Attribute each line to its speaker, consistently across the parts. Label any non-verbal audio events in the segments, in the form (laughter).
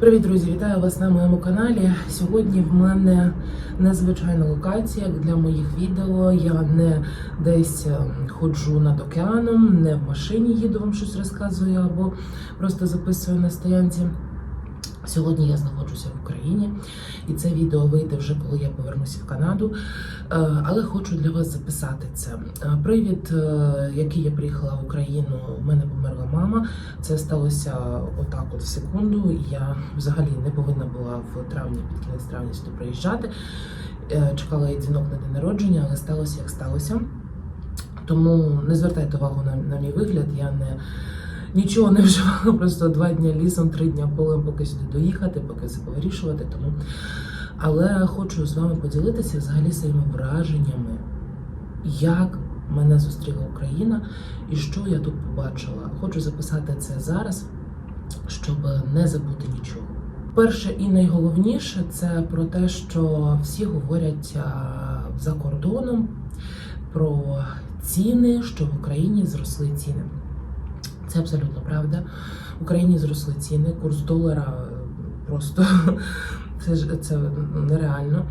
Speaker 1: Привіт, друзі! Вітаю вас на моєму каналі. Сьогодні в мене незвичайна локація для моїх відео. Я не десь е, ходжу над океаном, не в машині їду вам щось розказую або просто записую на стоянці. Сьогодні я знаходжуся в Україні, і це відео вийде вже коли я повернуся в Канаду. Е, Але хочу для вас записати це. Е, Привід, е, який я приїхала в Україну, у мене померла мама. Це сталося отак, от в секунду. Я взагалі не повинна була в травні, під кінець травня сюди приїжджати. Чекала її дзвінок на день народження, але сталося як сталося. Тому не звертайте увагу на, на мій вигляд. Я не нічого не вживала, просто два дні лісом, три дні полем, поки сюди доїхати, поки все повирішувати. Тому але хочу з вами поділитися взагалі своїми враженнями, як мене зустріла Україна і що я тут побачила. Хочу записати це зараз, щоб не забути нічого. Перше і найголовніше це про те, що всі говорять за кордоном про ціни, що в Україні зросли ціни. Це абсолютно правда. В Україні зросли ціни, курс долара е, просто (laughs) це ж це нереально.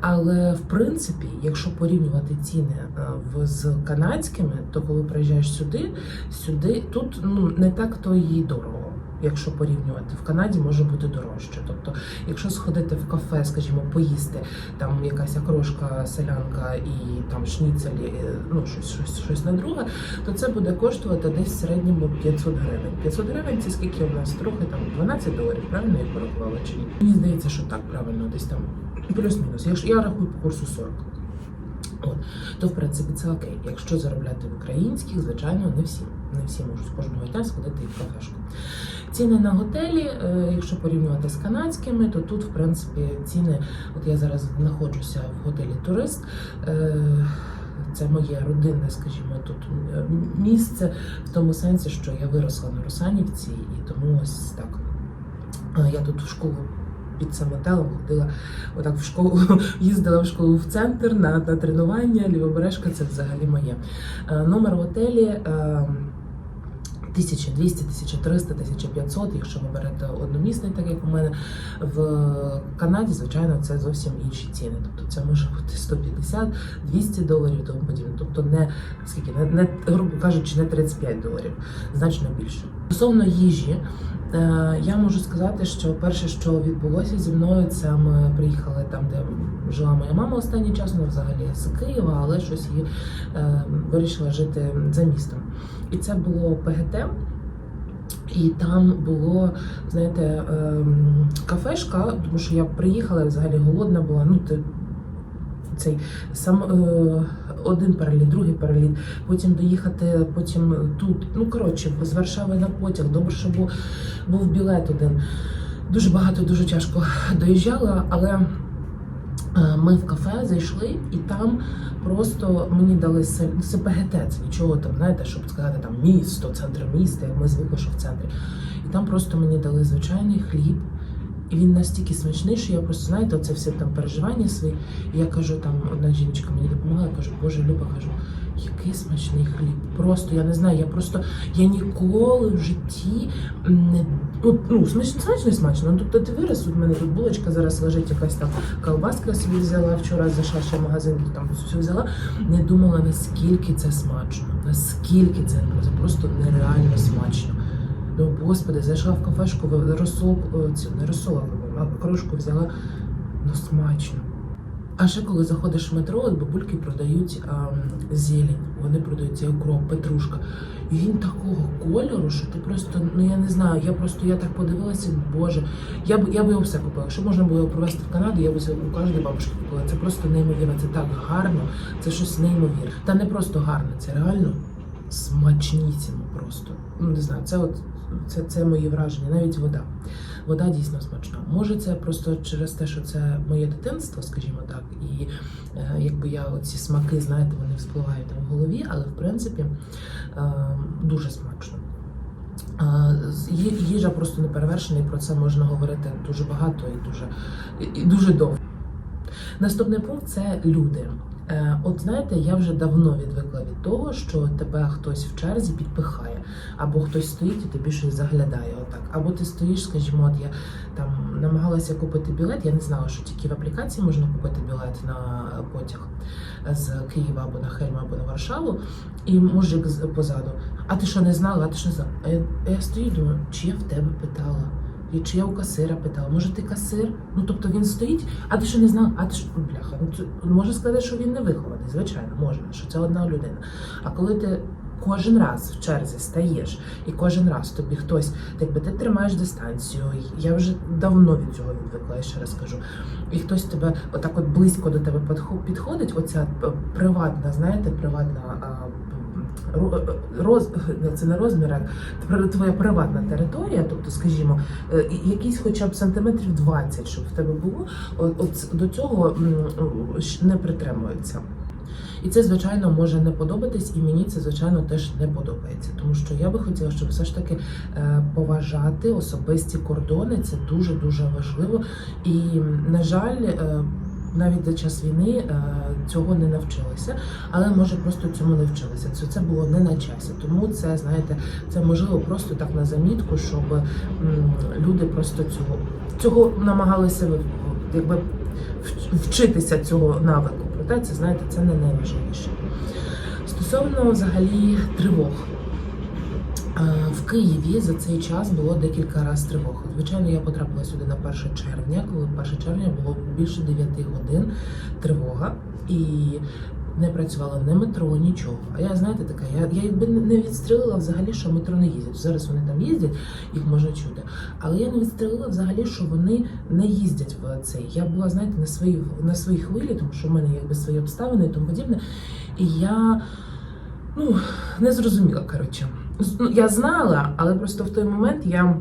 Speaker 1: Але в принципі, якщо порівнювати ціни е, в з канадськими, то коли приїжджаєш сюди, сюди тут ну не так то і дорого. Якщо порівнювати в Канаді, може бути дорожче. Тобто, якщо сходити в кафе, скажімо, поїсти там якась окрошка, селянка і там шніцелі, е, ну щось, щось, щось на друге, то це буде коштувати десь в середньому 500 гривень. 500 гривень це скільки у нас трохи там 12 доларів, правильно я порахувала чи ні? Мені здається, що так правильно, десь там плюс-мінус. Якщо я рахую по курсу 40. От, то в принципі це окей. Якщо заробляти в українських, звичайно, не всі. Не всі можуть кожного дня сходити і в кафешку. Ціни на готелі, е, якщо порівнювати з канадськими, то тут, в принципі, ціни, от я зараз знаходжуся в готелі Турист. е, Це моє родинне, скажімо, тут е, місце в тому сенсі, що я виросла на Русанівці, і тому ось так. Я тут в школу під цим готелем ходила отак в школу, (laughs) їздила в школу в центр на, на тренування. Лівобережка це взагалі моє. Е, Номер готелі. е, 1200, 1300, 1500, якщо ви берете одномісний, так як у мене в Канаді, звичайно, це зовсім інші ціни. Тобто це може бути 150, 200 доларів тому подібне. Тобто не скільки не, не грубо кажучи, не 35 доларів, значно більше. Стосовно їжі, е, я можу сказати, що перше, що відбулося зі мною, це ми приїхали там, де жила моя мама останній час, вона взагалі з Києва, але щось її е, вирішила жити за містом. І це було ПГТ. І там було, знаєте, ем, кафешка, тому що я приїхала взагалі голодна була. Ну, цей сам е, один переліт, другий переліт, потім доїхати, потім тут. Ну коротше, з Варшави на потяг. Добре, що був, був білет один. Дуже багато, дуже тяжко доїжджала, але е, ми в кафе зайшли, і там просто мені дали се- це ПГТ, це нічого там, знаєте, щоб сказати там місто, центр міста, як ми звикли, що в центрі. І там просто мені дали звичайний хліб. І він настільки смачний, що я просто знаєте, оце все там переживання свої. І я кажу, там одна жіночка мені допомагала, я кажу, Боже, Люба, кажу, який смачний хліб. Просто я не знаю, я просто я ніколи в житті не ну, ну смачно, смачно, смачно. Ну, тобто ти вираз, у мене тут булочка зараз лежить якась там колбаска собі взяла вчора, зайшла ще в магазин, там все взяла. Не думала, наскільки це смачно, наскільки це це просто нереально смачно. Ну, господи, зайшла в кафешку, розсол, цю, не розсол, а кружку взяла, ну смачно. А ще коли заходиш в метро, от бабульки продають а, зелень, вони продають цей укроп, петрушка. І він такого кольору, що ти просто, ну я не знаю, я просто я так подивилася, боже, я б я б його все купила. Якщо можна було його привезти в Канаду, я б це у кожної бабушки купила. Це просто неймовірно, це так гарно, це щось неймовірне. Та не просто гарно, це реально смачнісімо просто. Ну не знаю, це от це, це мої враження, навіть вода. Вода дійсно смачна. Може, це просто через те, що це моє дитинство, скажімо так, і е, якби я оці смаки, знаєте, вони вспливають в голові, але в принципі е, дуже смачно. Е, Їжа просто не перевершена, і про це можна говорити дуже багато і дуже, і дуже довго. Наступний пункт це люди. Е, От знаєте, я вже давно відвикла від того, що тебе хтось в черзі підпихає, або хтось стоїть і тобі щось заглядає отак. Або ти стоїш, скажімо, от я там намагалася купити білет. Я не знала, що тільки в аплікації можна купити білет на потяг з Києва або на Хельм, або на Варшаву, і мужик позаду. А ти що не знала? А ти що знала? А я, а я стою, думаю, чи я в тебе питала? Чи я у касира питала, може ти касир? Ну тобто він стоїть, а ти що не знав? А ти що бляха? Ну це може сказати, що він не вихований, звичайно, можна, що це одна людина. А коли ти кожен раз в черзі стаєш, і кожен раз тобі хтось, якби ти тримаєш дистанцію, я вже давно від цього відвикла, я ще раз кажу. І хтось тебе отак от близько до тебе підходить, оця е, приватна, знаєте, приватна. Ро- роз, це не розмір, а твоя приватна територія, тобто, скажімо, е, якісь хоча б сантиметрів 20, щоб в тебе було, от, до цього не притримуються. І це, звичайно, може не подобатись, і мені це, звичайно, теж не подобається. Тому що я би хотіла, щоб все ж таки е, поважати особисті кордони. Це дуже дуже важливо. І, на жаль, е, навіть за час війни е, цього не навчилися, але може просто цьому не вчилися. Це, це було не на часі. Тому це, знаєте, це можливо просто так на замітку, щоб люди просто цього цього намагалися якби вчитися цього навику. Проте це знаєте, це не найважливіше. Стосовно взагалі тривог. Е, В Києві за цей час було декілька разів тривог. Звичайно, я потрапила сюди на 1 червня, коли 1 червня було більше 9 годин тривога і не працювало ні метро, нічого. А я знаєте така, я, я якби не відстрілила взагалі, що метро не їздять. Зараз вони там їздять, їх можна чути. Але я не відстрілила взагалі, що вони не їздять в цей. Я була, знаєте, на своїй на своїй хвилі, тому що в мене якби свої обставини і тому подібне. І я ну не зрозуміла, коротше. Ну, Я знала, але просто в той момент я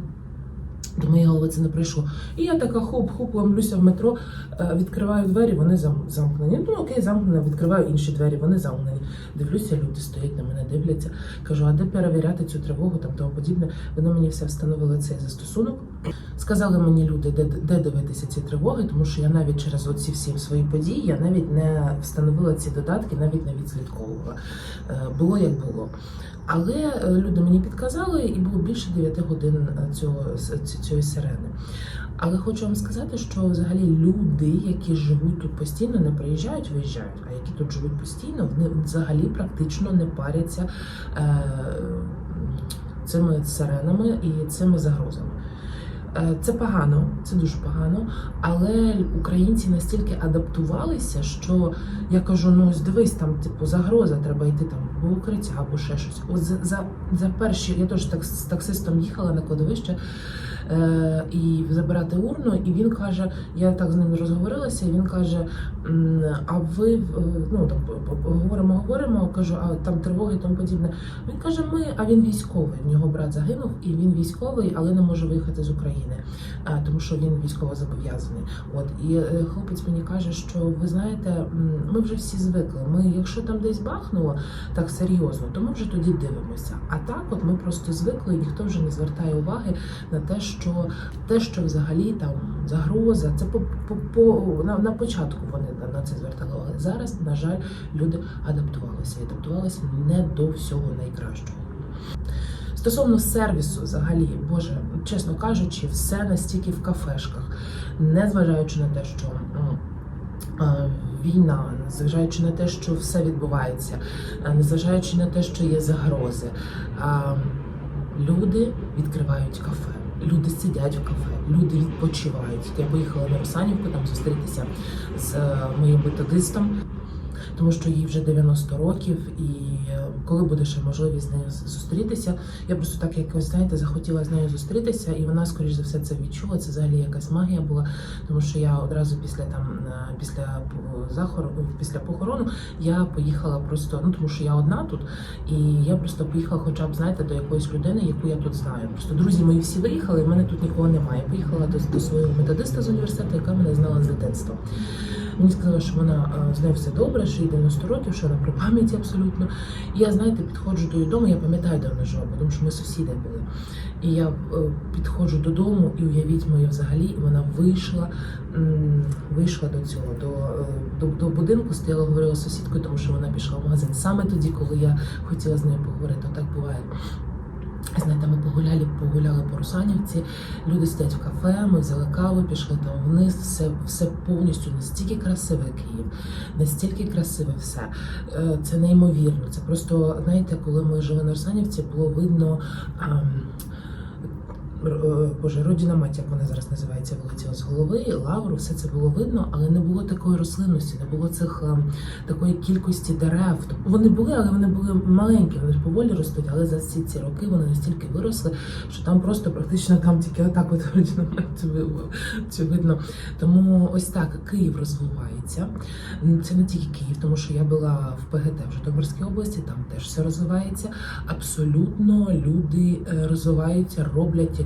Speaker 1: до моєї голови це не прийшло. І я така хоп-хоп, ламлюся в метро, е, відкриваю двері, вони зам- замкнені. Ну окей, замкнені, відкриваю інші двері, вони замкнені. Дивлюся, люди стоять на мене, дивляться. Кажу, а де перевіряти цю тривогу там тому подібне. Вони мені все встановили цей застосунок. Сказали мені люди, де, де дивитися ці тривоги, тому що я навіть через оці всі свої події я навіть не встановила ці додатки, навіть не відслідковувала. Е, Було як було. Але е, люди мені підказали, і було більше 9 годин цього цієї сирени. Але хочу вам сказати, що взагалі люди, які живуть тут постійно, не приїжджають, виїжджають, а які тут живуть постійно, вони взагалі практично не паряться е, цими сиренами і цими загрозами. Е, Це погано, це дуже погано. Але українці настільки адаптувалися, що я кажу: ну ось дивись, там типу загроза, треба йти там в укриття або ще щось. От за, за, за перші, я теж так з таксистом їхала на кладовище і забирати урну, і він каже: я так з ним розговорилася, і він каже: а ви е, ну там говоримо, говоримо, кажу, а там тривоги і тому подібне. Він каже: Ми, а він військовий. В нього брат загинув, і він військовий, але не може виїхати з України, е, тому що він військово зобов'язаний. От і е, хлопець мені каже, що ви знаєте, ми вже всі звикли. Ми, якщо там десь бахнуло так серйозно, то ми вже тоді дивимося. А так, от ми просто звикли, і ніхто вже не звертає уваги на те, що те, що взагалі там загроза, це по, по, по на, на початку вони на, це звертали увагу. Зараз, на жаль, люди адаптувалися і адаптувалися не до всього найкращого. Стосовно сервісу, взагалі, боже, чесно кажучи, все настільки в кафешках, незважаючи на те, що війна, незважаючи на те, що все відбувається, незважаючи на те, що є загрози, люди відкривають кафе. Люди сидять в кафе, люди відпочивають. Я поїхала на Русанівку там зустрітися з е, моїм методистом, тому що їй вже 90 років, і е, коли буде ще можливість з нею зустрітися, я просто так якось знаєте захотіла з нею зустрітися, і вона, скоріш за все, це відчула. Це взагалі якась магія була, тому що я одразу після там е, після п- захорону, після похорону я поїхала просто, ну тому що я одна тут, і я просто поїхала, хоча б знаєте, до якоїсь людини, яку я тут знаю. Просто друзі мої всі виїхали, і в мене тут нікого немає. Поїхала до, до свого методиста з університету, яка мене знала з дитинства. Мені сказали, що вона е, з нею все добре, що їй 90 років, що вона при пам'яті абсолютно. І я, знаєте, підходжу до її дому, я пам'ятаю, де вона жила, тому що ми сусіди були. І я е, підходжу додому, і уявіть моє взагалі, і вона вийшла, вийшла до цього, до, е, до, до будинку, стояла, говорила з сусідкою, тому що вона пішла в магазин саме тоді, коли я хотіла з нею поговорити. Отак буває. Знаєте, ми погуляли, погуляли по Русанівці, люди сидять в кафе, ми взяли каву, пішли там вниз, все, все повністю настільки красиве Київ, настільки красиве все. Е, Це неймовірно. Це просто, знаєте, коли ми жили на Русанівці, було видно. Е, Боже, родина мать, як вона зараз називається, вилетіла з голови, лавру, все це було видно, але не було такої рослинності, не було цих ем, такої кількості дерев. Тобто Вони були, але вони були маленькі, вони ж поволі ростуть, але за всі ці роки вони настільки виросли, що там просто практично там тільки отак от (laughs) родина мать видно. Тому ось так Київ розвивається. Це не тільки Київ, тому що я була в ПГТ в Житомирській області, там теж все розвивається. Абсолютно люди е, розвиваються, роблять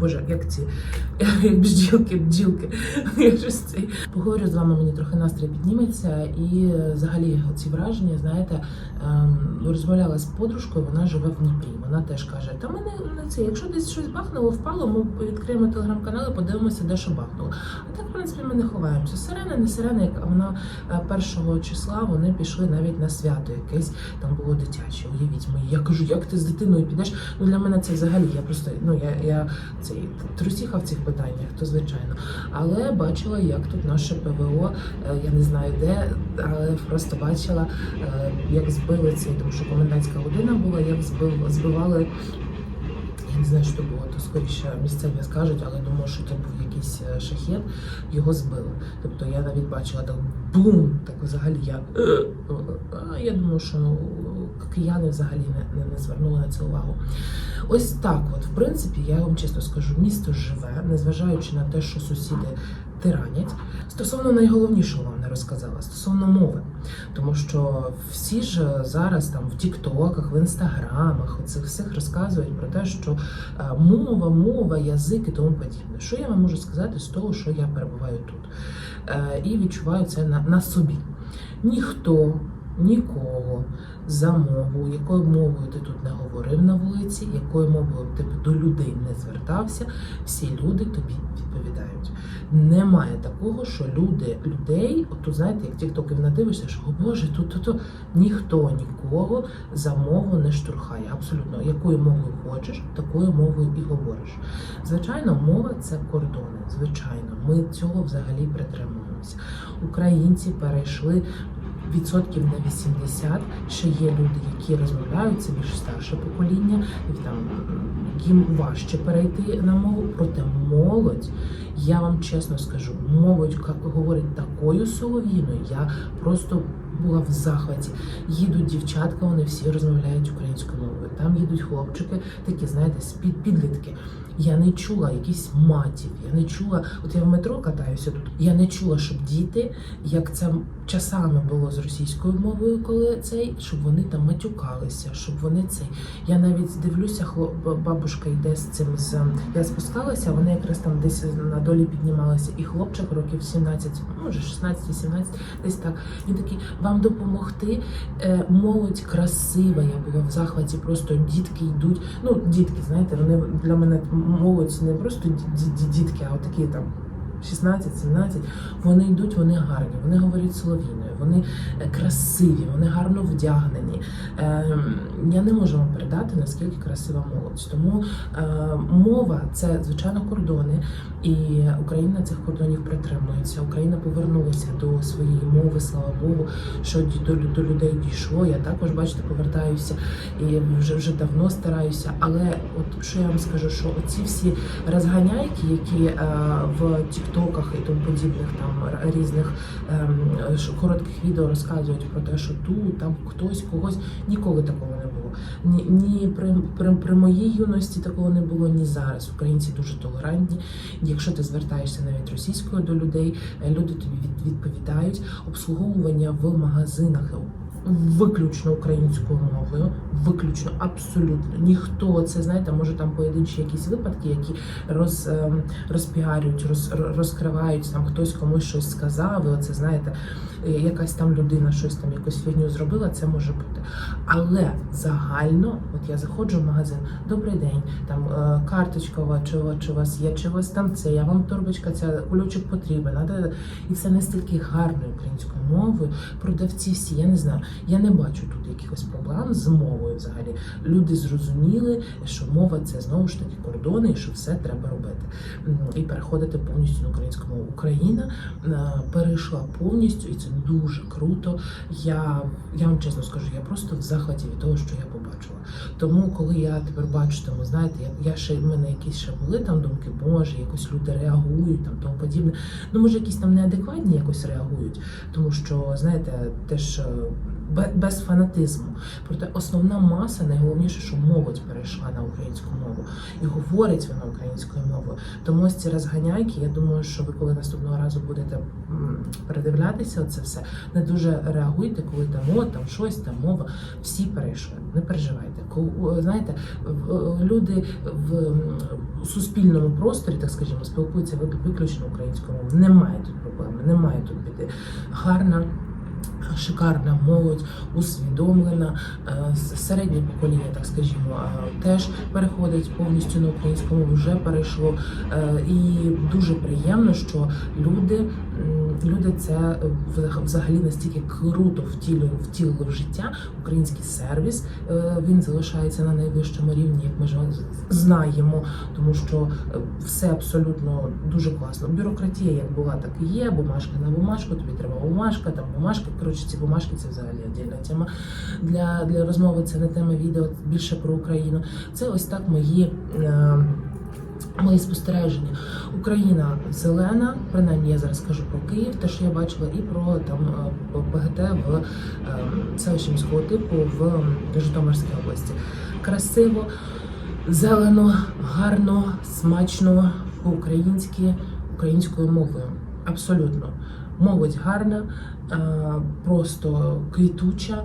Speaker 1: Боже, як ці (laughs) бджілки, бджілки. (laughs) Я щось цей поговорю з вами, мені трохи настрій підніметься. І взагалі ці враження, знаєте, ем, розмовляла з подружкою, вона живе в Дніпрі. Вона теж каже: Та ми не, це, якщо десь щось бахнуло, впало, ми відкриємо телеграм-канал і подивимося, де що бахнуло. А так, в принципі, ми не ховаємося. Сирена, не сирена, як вона е, першого числа вони пішли навіть на свято якесь там було дитяче. Уявіть мої. Я кажу, як ти з дитиною підеш? Ну для мене це взагалі. Я просто ну я, я цей трусіха в цих питаннях, то звичайно. Але бачила, як тут наше ПВО, е, я не знаю де, але просто бачила, е, як збили цей, тому що комендантська година була, як збив, збивали. Я не знаю, що було, то скоріше місцеві скажуть, але думаю, що це був якийсь е, шахет, його збили. Тобто я навіть бачила так бум, так взагалі я. я думаю, що ну, кияни взагалі не, не, не звернули на це увагу. Ось так, от, в принципі, я вам чесно скажу, місто живе, незважаючи на те, що сусіди тиранять. Стосовно найголовнішого вам не розказала, стосовно мови. Тому що всі ж зараз там в Тіктоках, в інстаграмах, оцих всіх розказують про те, що е, мова, мова, язик і тому подібне. Що я вам можу сказати з того, що я перебуваю тут? Е, І відчуваю це на, на собі. Ніхто нікого за мову, якою мовою ти тут не говорив на вулиці, якою мовою ти до людей не звертався, всі люди тобі відповідають. Немає такого, що люди людей, от тут знаєте, як тіктоків надивишся, що о Боже, тут то ніхто нікого за мову не штурхає. Абсолютно, якою мовою хочеш, такою мовою і говориш. Звичайно, мова це кордони. Звичайно, ми цього взагалі притримуємося. Українці перейшли. Відсотків на 80 ще є люди, які розмовляють, це більш старше покоління, і там їм важче перейти на мову. Проте молодь, я вам чесно скажу, молодь говорить такою солов'їною. Я просто була в захваті. Їдуть дівчатка, вони всі розмовляють українською мовою. Там їдуть хлопчики, такі, знаєте, з-під підлітки. Я не чула якісь матів. Я не чула, от я в метро катаюся тут. Я не чула, щоб діти, як це часами було з російською мовою, коли цей, щоб вони там матюкалися, щоб вони цей. Я навіть дивлюся, хлоп, бабушка йде з цим з я спускалася, вона якраз там десь на долі піднімалася, і хлопчик років 17, може 16-17, десь так. Він такий, вам допомогти. Е, молодь красива. Я була в захваті. Просто дітки йдуть. Ну, дітки, знаєте, вони для мене молодь не просто ді- ді- дітки, а от такі там. 16-17, вони йдуть, вони гарні, вони говорять солов'їною, вони е, красиві, вони гарно вдягнені. Ем, Я не можу вам передати, наскільки красива молодь. Тому е, мова це звичайно кордони, і Україна цих кордонів притримується. Україна повернулася до своєї мови, слава Богу, що до людей дійшло. Я також, бачите, повертаюся і вже вже давно стараюся. Але от що я вам скажу, що оці всі розганяйки, які е, в тіктоках і тому подібних там різних ем, коротких відео розказують про те, що тут там хтось когось ніколи такого не було. Ні, ні при, при, при моїй юності такого не було, ні зараз. Українці дуже толерантні. Якщо ти звертаєшся навіть російською до людей, е, люди тобі від, відповідають. Обслуговування в магазинах виключно українською мовою, виключно абсолютно ніхто це знаєте, може там поєдинчі якісь випадки, які роз, ем, розпіарюють, роз, розкривають там хтось комусь щось сказав. І оце знаєте, е, якась там людина щось там якусь фігню зробила. Це може бути. Але загально, от я заходжу в магазин, добрий день, там е, карточка, чи, чи у вас є, чи у вас там це, я вам торбочка, ця кульочок потрібен. І це настільки гарною українською мовою. Продавці всі, я не знаю, я не бачу тут якихось проблем з мовою взагалі. Люди зрозуміли, що мова це знову ж таки кордони, і що все треба робити. І переходити повністю на українську мову. Україна е, перейшла повністю, і це дуже круто. Я, я вам чесно скажу, я просто в захваті від того, що я побачила. Тому, коли я тепер бачу, тому знаєте, я, я ще в мене якісь ще були там думки, боже, якось люди реагують там тому подібне. Ну, може, якісь там неадекватні якось реагують, тому що знаєте, теж без фанатизму. Проте основна маса, найголовніше, що молодь перейшла на українську мову і говорить вона українською мовою. Тому ось ці розганяйки, я думаю, що ви коли наступного разу будете передивлятися це все, не дуже реагуйте, коли там о, там щось, там мова. Всі перейшли, не переживайте. Ко- Знаєте, люди в суспільному просторі, так скажімо, спілкуються вик- виключно українською мовою. Немає тут проблеми, немає тут біди. Гарна. Шикарна молодь, усвідомлена, е, середнє покоління, так скажімо, е, теж переходить повністю на українську мову, вже перейшло. Е, І дуже приємно, що люди, люди це е, взагалі настільки круто втілюють втілили в життя. Український сервіс е, він залишається на найвищому рівні, як ми ж знаємо, тому що е, все абсолютно дуже класно. Бюрократія як була, так і є. Бумажка на бумажку, тобі треба бумажка, там бумажка. Коротше, ці бумажки це взагалі віддільна тема для, для розмови. Це не тема відео, більше про Україну. Це ось так мої. Е, Мої спостереження. Україна зелена, принаймні я зараз кажу про Київ, те, що я бачила, і про там е, ПГТ в е, селищі міського типу в Житомирській області. Красиво, зелено, гарно, смачно, по-українськи, українською мовою. Абсолютно. Молодь гарна, е, просто квітуча.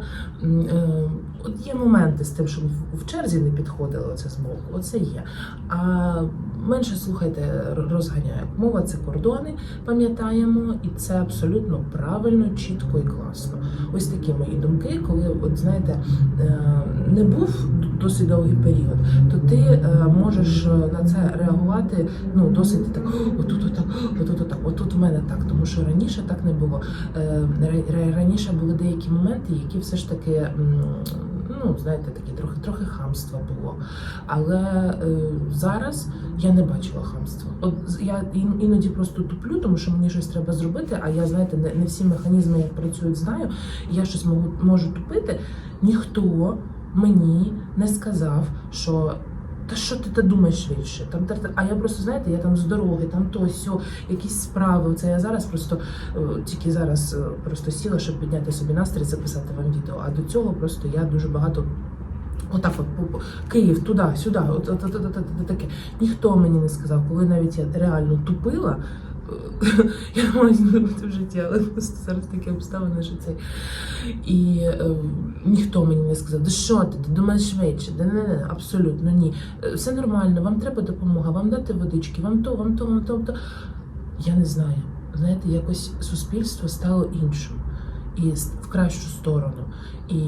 Speaker 1: От є моменти з тим, що в- черзі не підходили оце з боку. Оце є. А менше слухайте, розганяє. Мова це кордони, пам'ятаємо, і це абсолютно правильно, чітко і класно. Ось такі мої думки, коли, от знаєте, е, не був досить довгий період, то ти е, можеш на це реагувати ну досить так. Отут, отак, отут, отак, отут в мене так, тому що раніше так не було. Е, ра- ра- Раніше були деякі моменти, які все ж таки. Ну, знаєте, такі трохи трохи хамства було. Але е, зараз я не бачила хамства. От я іноді просто туплю, тому що мені щось треба зробити, а я, знаєте, не, не всі механізми, як працюють, знаю. Я щось можу, можу тупити. Ніхто мені не сказав, що. Та що ти та думаєш швидше? Там та- а я просто знаєте, я там з дороги, там то сьо, якісь справи. Це я зараз просто е, тільки зараз е, просто сіла, щоб підняти собі настрій, записати вам відео. А до цього просто я дуже багато. Отак, от Київ, туди, сюди, от, от, от, от, от, от таке. Ніхто мені не сказав, коли навіть я реально тупила. Е, (laughs) Я маю зробити в житті, але просто зараз такі обставини, що це. І е, ніхто мені не сказав, да що ти, ти думаєш швидше, да не, не, абсолютно ні. Е, Все нормально, вам треба допомога, вам дати водички, вам то, вам то, вам то, то. Я не знаю. Знаєте, якось суспільство стало іншим і в кращу сторону. І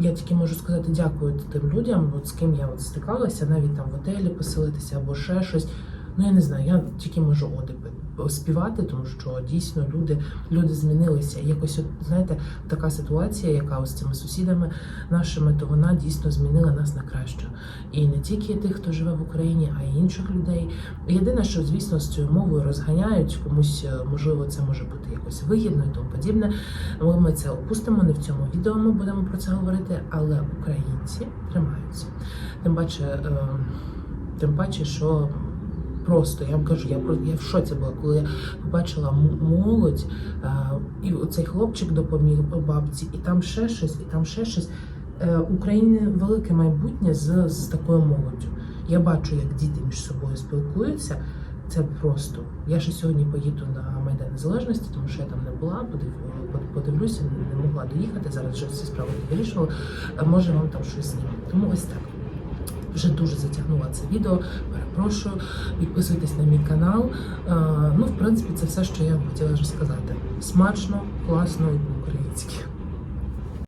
Speaker 1: я тільки можу сказати дякую тим людям, от з ким я от стикалася, навіть там в готелі поселитися або ще щось. Ну я не знаю, я тільки можу одипи співати, тому що дійсно люди, люди змінилися. Якось, от, знаєте, така ситуація, яка з цими сусідами нашими, то вона дійсно змінила нас на краще. І не тільки тих, хто живе в Україні, а й інших людей. Єдине, що звісно з цією мовою розганяють, комусь е, можливо це може бути якось вигідно і тому подібне. Ми це опустимо не в цьому відео. Ми будемо про це говорити. Але українці тримаються. Тим паче, е, тим паче, що. Просто я вам кажу, я я в шоці була, коли я побачила молодь, е, і оцей хлопчик допоміг бабці, і там ще щось, і там ще щось. Е, України велике майбутнє з, з такою молоддю. Я бачу, як діти між собою спілкуються. Це просто. Я ще сьогодні поїду на Майдан Незалежності, тому що я там не була, подив- подивлюся, не могла доїхати. Зараз вже всі справи вирішила. Е, Може вам там щось зніму. Тому ось так. Вже дуже затягнула це відео. Перепрошую, підписуйтесь на мій канал. Е, Ну, в принципі, це все, що я хотіла розказати. Смачно, класно і по-українськи.